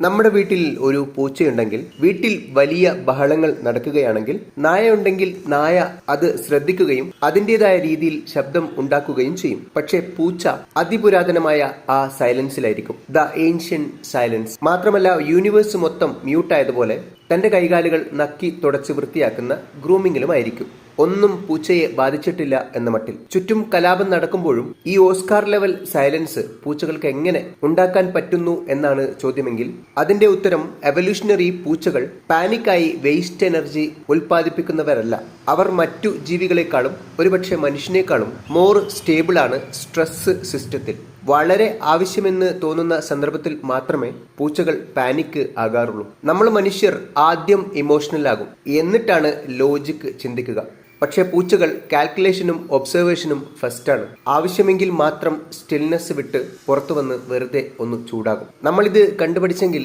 നമ്മുടെ വീട്ടിൽ ഒരു പൂച്ചയുണ്ടെങ്കിൽ വീട്ടിൽ വലിയ ബഹളങ്ങൾ നടക്കുകയാണെങ്കിൽ നായ ഉണ്ടെങ്കിൽ നായ അത് ശ്രദ്ധിക്കുകയും അതിന്റെതായ രീതിയിൽ ശബ്ദം ഉണ്ടാക്കുകയും ചെയ്യും. പക്ഷേ പൂച്ച അതിപുരാതനമായ ആ സൈലൻസിലായിരിക്കും. The ancient silence. മാത്രമല്ല യൂണിവേഴ്സ് മൊത്തം മ്യൂട്ടായതുപോലെ തന്റെ കൈകാലുകൾ നക്കി തുടച്ച് വൃത്തിയാക്കുന്ന ഗ്രൂമിങ്ങിലുമായിരിക്കും. ഒന്നും പൂച്ചയെ ബാധിച്ചിട്ടില്ല എന്ന മട്ടിൽ. ചുറ്റും കലാപം നടക്കുമ്പോഴും ഈ ഓസ്കാർ ലെവൽ സൈലൻസ് പൂച്ചകൾക്ക് എങ്ങനെ ഉണ്ടാക്കാൻ പറ്റുന്നു എന്നാണ് ചോദ്യമെങ്കിൽ അതിന്റെ ഉത്തരം എവല്യൂഷണറി പൂച്ചകൾ പാനിക്കായി വേസ്റ്റ് എനർജി ഉൽപ്പാദിപ്പിക്കുന്നവരല്ല. അവർ മറ്റു ജീവികളെക്കാളും ഒരുപക്ഷെ മനുഷ്യനേക്കാളും മോർ സ്റ്റേബിൾ ആണ് സ്ട്രെസ് സിസ്റ്റത്തിൽ. വളരെ ആവശ്യമെന്ന് തോന്നുന്ന സന്ദർഭത്തിൽ മാത്രമേ പൂച്ചകൾ പാനിക്ക് ആകാറുള്ളൂ. നമ്മൾ മനുഷ്യർ ആദ്യം ഇമോഷണൽ ആകും. എന്നിട്ടാണ് ലോജിക് ചിന്തിക്കുക. പക്ഷേ പൂച്ചകൾ കാൽക്കുലേഷനും ഒബ്സർവേഷനും ഫസ്റ്റാണ് ആവശ്യമെങ്കിൽ മാത്രം സ്റ്റിൽനെസ് വിട്ട് പുറത്തു വന്ന് വെറുതെ ഒന്ന് ചൂടാകും നമ്മളിത് കണ്ടുപഠിച്ചെങ്കിൽ